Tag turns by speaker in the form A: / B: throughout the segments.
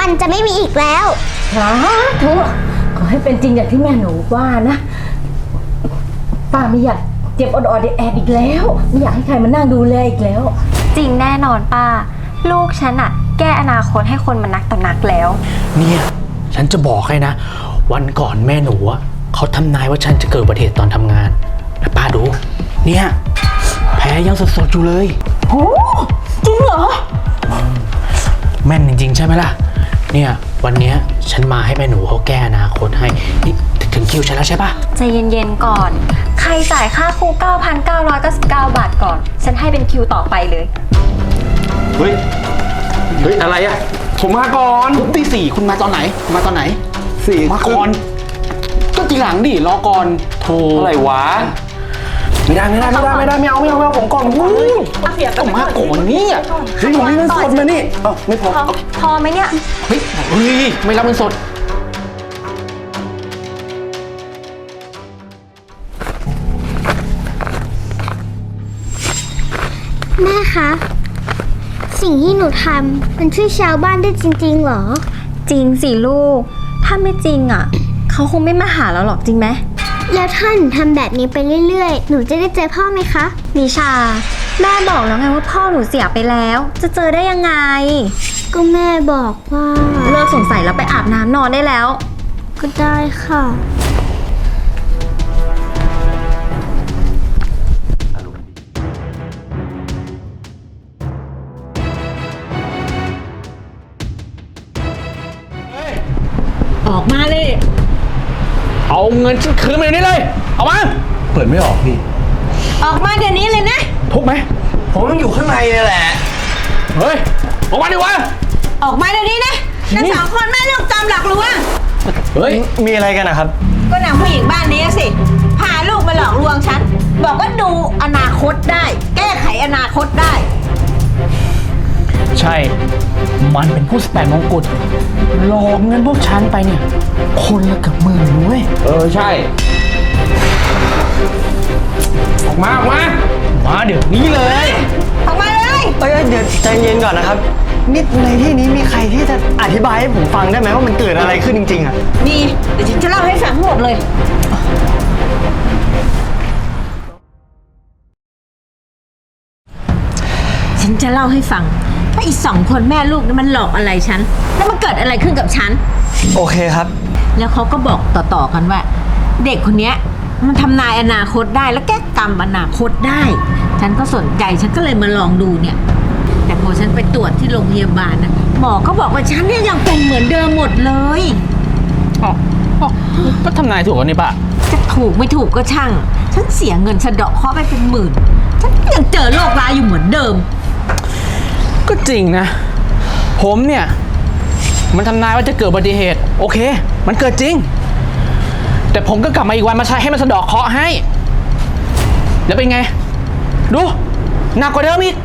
A: มันจะไม่มีอีกแล้ว
B: สาธุขอให้เป็นจริงอย่างที่แม่หนูว่านะ ป้าไม่อยากเจ็บอดๆแอดๆอีกแล้ว ไม่อยากให้ใครมานั่งดูแลอีกแล้ว
C: จริงแน่นอนป้า ลูกฉันอะแก้อนาคตให้คนมันนักต่อนักแล้ว
D: เนี่ย ฉันจะบอกให้นะ วันก่อนแม่หนูอะเขาทำนายว่าฉันจะเกิดอุบัติเหตุตอนทำงานแล้วป้าดู เนี่ย แผลยังสดๆอยู่เลย
B: โอ้จริงเหรอ
D: แม่นจริง ๆ ใช่ไหมล่ะ เนี่ยวันเนี้ยฉันมาให้แม่หนูเขาแก้อนาคตให้นี่ถึงคิวฉันแล้วใช่ปะ
C: ใจเย็นๆก่อน ใครจ่ายค่าครู 9,999 บาทก่อน ฉันให้เป็นคิวต่อไปเลย
E: เฮ้ย เฮ้ย อะไรอะผมมาก่อน
D: ตีสี่คุณมาตอนไหนคุณมาตอนไหน
E: สี่
D: มาก่อน ก็ทีหลังดิรอก่อนโทร
E: อะไรวะ ไม่ได้ไม่ได้ไม่ได้ไม่ได้ไม่เอาไม่เอาไม่เอาผมก่อนผมก่อน
D: ต้องมาก่อนเนี่ย
E: เฮ้ยผมมีเงินสดมานี่เอ้าไม่พอ
C: พอพอไหมเนี่ย
D: เฮ้ยเฮ้ยไม่รับเงินสด
A: แม่คะ สิ่งที่หนูทำมันช่วยชาวบ้านได้จริงๆเหรอ
C: จริงสิลูก ถ้าไม่จริงอะเขาคงไม่มาหาเราหรอกจริงไหม
A: แล้วถ้าหนูทำแบบนี้ไปเรื่อยๆ หนูจะได้เจอพ่อไหมคะ
C: นิชา แม่บอกแล้วไงว่าพ่อหนูเสียไปแล้ว จะเจอได้ยังไง
A: ก็แม่บอกว่า
C: เลิกสงสัยแล้วไปอาบน้ำนอนได้แล้ว
A: ก็ได้ค่ะ
B: ออกมาเลย
D: เอาเงินฉันคืนมาเดี๋ยวนี้เลย เอามา
E: เปิดไม่ออกพี่
B: ออกมาเดี๋ยวนี้เลยนะ
D: ทุกไหม
E: ผมต้องอยู่ข้างในนี่แหละ
D: เฮ้ย ออกมาดิวะ
B: ออกมาเดี๋ยวนี้นะนั่นสองคนแม่ลูกจำหลักลวง
D: เฮ้ย
E: มีอะไรกันนะครับ
B: ก็นางผู้หญิงบ้านนี้สิ พาลูกมาหลอกลวงฉัน บอกว่าดูอนาคตได้ แก้ไขอนาคตได้
D: ใช่ มันเป็นผู้สแปนมงกุฎหลอกเงินพวกฉันไปเนี่ย คนละเกับหมื่นด้วย
E: เออใช่ ออกมาออกมา
D: มาเดี๋ยวนี้เลย
B: ออกมาเลย
F: เอ้ยเดี๋ยวใจเย็นก่อนนะครับนี่ในที่นี้มีใครที่จะอธิบายให้ผมฟังได้ไหมว่ามันเกิดอะไรขึ้นจริงๆอะ
B: มีเดี๋ยวฉันจะเล่าให้ฟังทั้งหมดเลย ฉันจะเล่าให้ฟัง ว่าอีสองคนแม่ลูกนี่มันหลอกอะไรฉัน แล้วมันเกิดอะไรขึ้นกับฉัน
F: โอเคครับ
B: แล้วเขาก็บอกต่อๆกันว่า เด็กคนเนี้ยมันทำนายอนาคตได้แล้วแก้กรรมอนาคตได้ ฉันก็สนใจฉันก็เลยมาลองดูเนี่ย แต่พอฉันไปตรวจที่โรงพยาบาลนะหมอก็บอกว่าฉันเนี่ยยังเป็นเหมือนเดิมหมดเลย
D: อ๋ออ๋อก็ทำนายถูกแล้วนี่ป่ะ
B: จะถูกไม่ถูกก็ช่าง ฉันเสียเงินสะเดาะเคราะห์ไปเป็นหมื่น ฉันยังเจอโรคร้ายอยู่เหมือนเดิม
D: ก็จริงนะ ผมเนี่ย มันทำนายว่าจะเกิดอุบัติเหตุ โอเค มันเกิดจริง แต่ผมก็กลับมาอีกวันมาใช้ให้มันสะเดอกเคราะห์ให้ แล้วเป็นไง ดู หนักกว่าเดิมอีก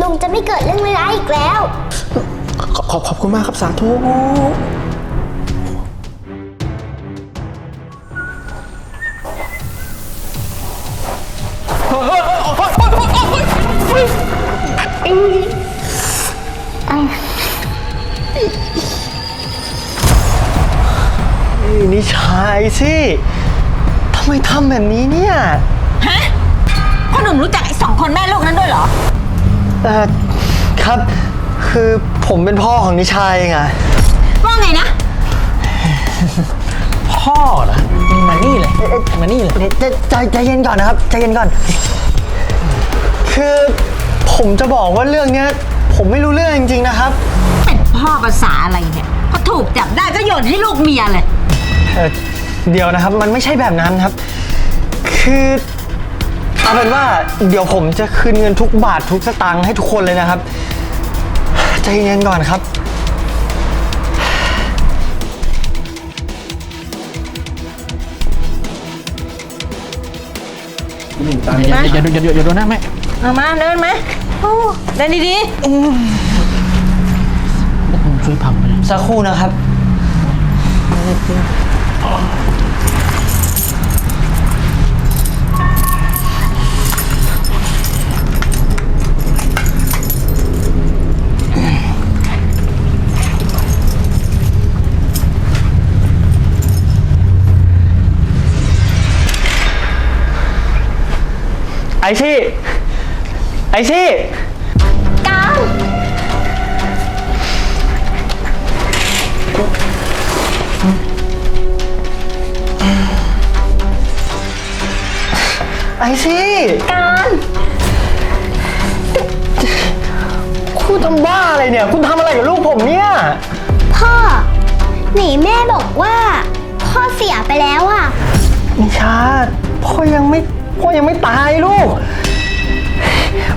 A: ลุงจะไม่เกิดเรื่องร้ายๆอีกแล้ว
E: ขอบขอบคุณมากครับสาธุ
F: นี่ชายสิทำไมทำแบบนี้เนี่ย
B: ฮะพ่อหนุ่มรู้จักไอ้สองคนแม่ลูกนั้นด้วยเหรอ
F: เอ่อครับ คือผมเป็นพ่อของนิชายเองอะ
B: ว่าไงนะ
D: พ่อเหรอมานี่เลยมานี่เลย
F: เดี๋ยวใจใจใจเย็นก่อนนะครับใจเย็นก่อน คือผมจะบอกว่าเรื่องเนี้ย ผมไม่รู้เรื่องจริงๆนะครับ
B: เป็นพ่อภาษาอะไรเนี่ยพอถูกจับได้ก็โยนให้ลูกเมียเลย
F: เอ่อเดี๋ยวนะครับมันไม่ใช่แบบนั้นครับ คือ เอาเป็นว่าเดี๋ยวผมจะคืนเงินทุกบาททุกสตางค์ให้ทุกคนเลยนะครับ ใจเย็นก่อนครับ
D: อย่าอย่าอย่าอย่าอย่าโดนหน้าแม่
B: เอามาเดินไหมโอ้เดินดี
D: ยพังไปแล้ว
F: สักครู่นะครับ ไอชี่ ไอชี่
C: การ
F: ไอซี่
C: การ
F: คุณทำบ้าอะไรเนี่ย คุณทำอะไรกับลูกผมเนี่ย
A: พ่อ หนีแม่บอกว่า พ่อเสียไปแล้วอะ
F: นิชา พ่อยังไม่ พ่อยังไม่ตายลูก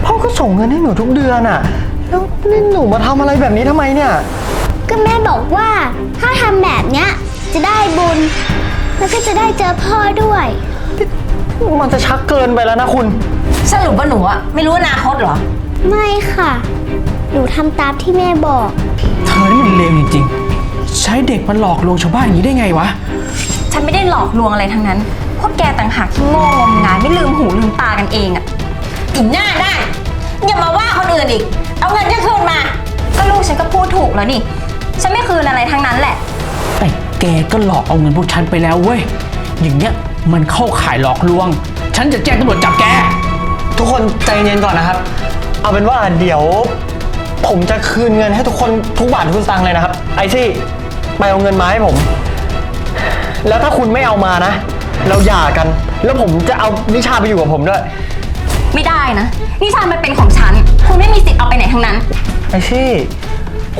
F: พ่อก็ส่งเงินให้หนูทุกเดือนอะแล้วนี่หนูมาทำอะไรแบบนี้ทำไมเนี่ย
A: ก็แม่บอกว่าถ้าทำแบบเนี้ยจะได้บุญ แล้วก็จะได้เจอพ่อด้วย
F: มันจะชักเกินไปแล้วนะคุณ
B: สรุปว่าหนูอะไม่รู้อนาคตเหรอ
A: ไม่ค่ะ หนูทำตามที่แม่บอก
D: เธอนี่มันเลวจริงๆ ใช้เด็กมันหลอกลวงชาวบ้านอย่างนี้ได้ไงวะ
C: ฉันไม่ได้หลอกลวงอะไรทั้งนั้น พวกแกต่างหากที่โง่งมงายไม่ลืมหูลืมตากันเองอะ
B: อีกหน้าได้อย่ามาว่าคนอื่นอีก เอาเงินจะคืนมา
C: ก็ลูกฉันก็พูดถูกแล้วนี่ ฉันไม่คืนอะไรทั้งนั้นแหละ
D: แต่แกก็หลอกเอาเงินพวกฉันไปแล้วเว้ย อย่างเงี้ยมันเข้าข่ายหลอกลวง ฉันจะแจ้งตำรวจจับแก
F: ทุกคนใจเย็นก่อนนะครับ เอาเป็นว่าเดี๋ยว ผมจะคืนเงินให้ทุกคนทุกบาททุกสตางค์เลยนะครับ ไอซี่ไปเอาเงินมาให้ผม แล้วถ้าคุณไม่เอามานะ เราหย่ากัน แล้วผมจะเอานิชาไปอยู่กับผมด้วย
C: ไม่ได้นะ นิชามันเป็นของฉัน คุณไม่มีสิทธิ์เอาไปไหนทั้งนั้น
F: ไอซี่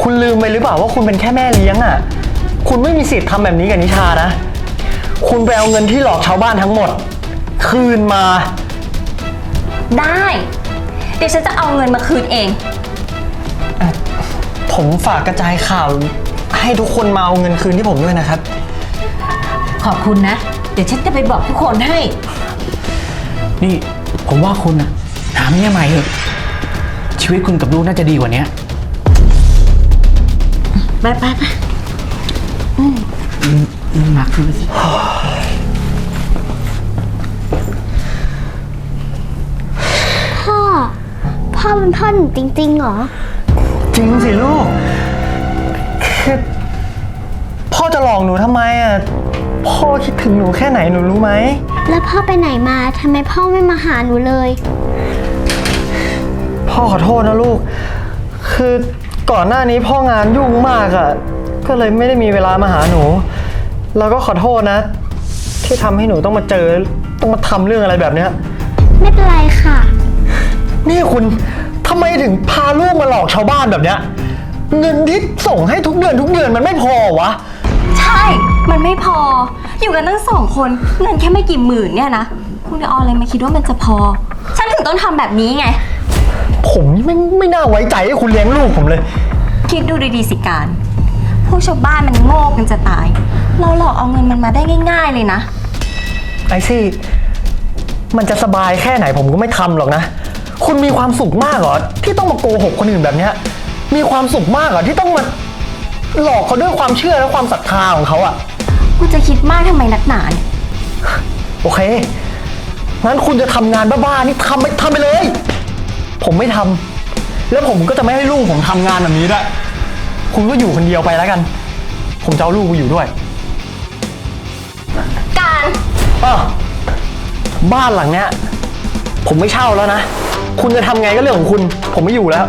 F: คุณลืมไปหรือเปล่าว่าคุณเป็นแค่แม่เลี้ยงอะ่ะ คุณไม่มีสิทธิ์ทำแบบนี้กับนิชานะ คุณไปเอาเงินที่หลอกชาวบ้านทั้งหมด คืนมา
C: ได้ เดี๋ยวฉันจะเอาเงินมาคืนเอง
F: ผมฝากกระจายข่าว ให้ทุกคนมาเอาเงินคืนที่ผมด้วยนะครับ
B: ขอบคุณนะ เดี๋ยวฉันจะไปบอกทุกคนให้
D: นี่ผมว่าคุณอะหาเมียใหม่เถอะชีวิตคุณกับลูกน่าจะดีกว่านี้
B: ไปไปไป
D: หนักเลยสิ
A: พ่อ พ่อเป็นพ่อหนูจริงๆเหรอ
F: จริงสิลูกคือพ่อจะหลอกหนูทำไมอะ พ่อคิดถึงหนูแค่ไหนหนูรู้ไหม
A: แล้วพ่อไปไหนมาทำไมพ่อไม่มาหาหนูเลย
F: พ่อขอโทษนะลูก คือก่อนหน้านี้พ่องานยุ่งมากอะ่ะ ก็เลยไม่ได้มีเวลามาหาหนู แล้วก็ขอโทษนะ ที่ทำให้หนูต้องมาเจอต้องมาทำเรื่องอะไรแบบเนี้ย
A: ไม่เป็นไรค่ะ
F: นี่คุณทำไมถึงพาลูกมาหลอกชาวบ้านแบบเนี้ย เงินที่ส่งให้ทุกเดือนทุกเดือนมันไม่พอวะ
C: ใช่ มันไม่พอ อยู่กันตั้งสองคนเงินแค่ไม่กี่หมื่นเนี่ยนะคุณจะเอาอะไรมาคิดว่ามันจะพอ ฉันถึงต้องทำแบบนี้ไง
F: ผมนี่ไม่ไม่น่าไว้ใจให้คุณเลี้ยงลูกผมเลย
C: คิดดูดีๆสิการ พวกชาวบ้านมันโง่กันจะตาย เราหลอกเอาเงินมันมาได้ง่าย ๆ เลยนะ
F: ไอซี่ มันจะสบายแค่ไหนผมก็ไม่ทำหรอกนะ คุณมีความสุขมากเหรอ ที่ต้องมาโกหกคนอื่นแบบเนี้ยมีความสุขมากเหรอที่ต้องมาหลอกเขาด้วยความเชื่อและความศรัทธาของเขาอะ
C: คุณจะคิดมากทำไมนักหนาเนี่ย
F: โอเค งั้นคุณจะทำงานบ้าๆนี่ทำไปทำไปเลย ผมไม่ทำ แล้วผมก็จะไม่ให้ลูกผมทำงานแบบนี้ด้วย คุณก็อยู่คนเดียวไปแล้วกัน ผมจะเอาลูกไปอยู่ด้วย
C: การ
F: อ้อบ้านหลังเนี้ย ผมไม่เช่าแล้วนะ คุณจะทำไงก็เรื่องของคุณ ผมไม่อยู่แล้ว